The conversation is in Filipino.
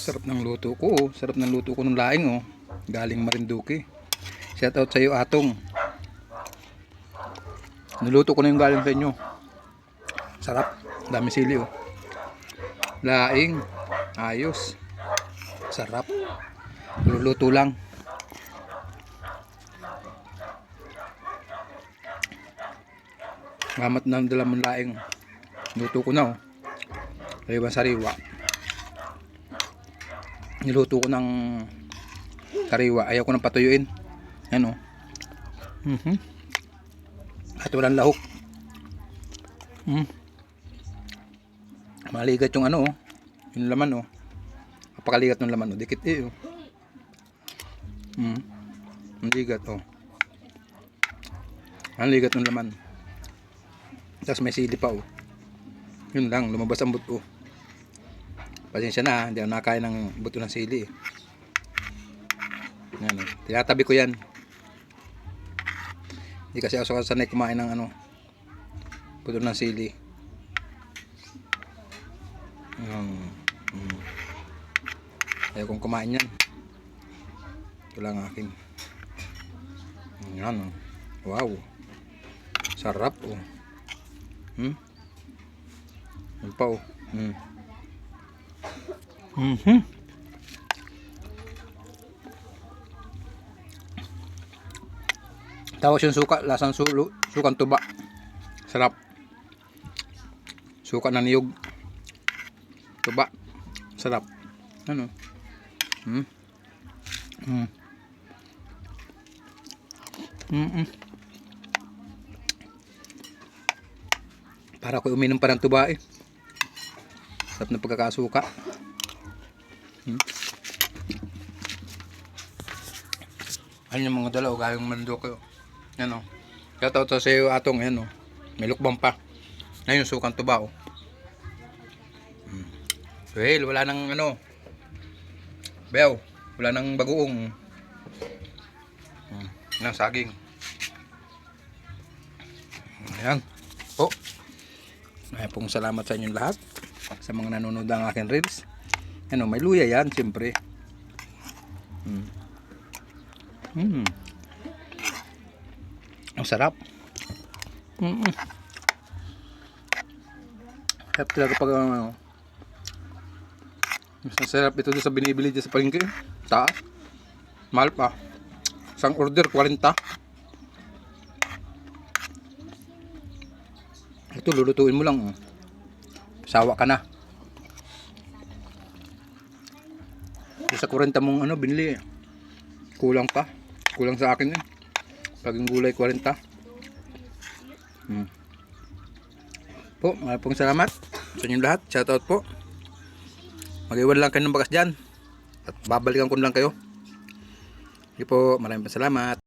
Sarap ng luto ko. oh. Sarap ng luto ko ng laing oh. Galing Marinduque. Shout out sa iyo Atong. Niluto ko na yung galing sa inyo. Sarap. Dami sili oh. Laing. Ayos. Sarap. Luluto lang. Mamat na ang dalamang laing. Luto ko na oh. Sariwa sariwa. Niluto ko ng sariwa. Ayaw ko nang patuyuin. Yan oh. Mhm. At walang lahok. Mhm. Maligat yung ano oh. Yung laman oh. Napakaligat ng laman oh. Dikit eh oh. Mhm. Ang ligat oh. Ang ligat ng laman. Tapos may sili pa oh. Yun lang, lumabas ang buto. Pasensya na, hindi ako nakakain ng buto ng sili. eh. Yan, oh. tinatabi ko yan. Hindi kasi ako sanay kumain ng ano, buto ng sili. Um, mm. Ayaw kong kumain yan. Ito lang akin. Yan, oh. wow. Sarap, oh. Hmm? Yan pa oh. Mm. Mhm. Tapos yung suka, lasang sulo, sukang tuba. Sarap. Suka na niyog. Tuba. Sarap. Ano? Mm. Mm. Mm -mm. Para ko uminom pa ng tuba eh. Sarap na pagkakasuka. Hmm. Ayun yung mga dalaw, gayong mandok yun. Yan o. Kaya tao sa iyo atong yan o. May lukbang pa. Ngayon sukang tuba o. Hmm. Well, wala nang ano. Bew, wala nang bagoong. Hmm. Yan, saging. Ayan. Po. Ay pong salamat sa inyong lahat sa mga nanonood ng aking reels. Ano, may luya yan, siyempre. Mm. Mm. Ang sarap. Mm -mm. Sarap talaga pag ano. Mas masarap ito doon sa binibili dyan sa palengke. Taas. Mahal pa. Isang order, 40. Ito, lulutuin mo lang. Oh. Sawa ka na. Yung Sa 40 mong ano, binili. Kulang pa. Kulang sa akin eh. Paging gulay 40. Hmm. Po, maraming salamat sa inyong lahat. Shoutout po. Mag-iwan lang kayo ng bakas dyan. At babalikan ko lang kayo. Sige po, maraming salamat.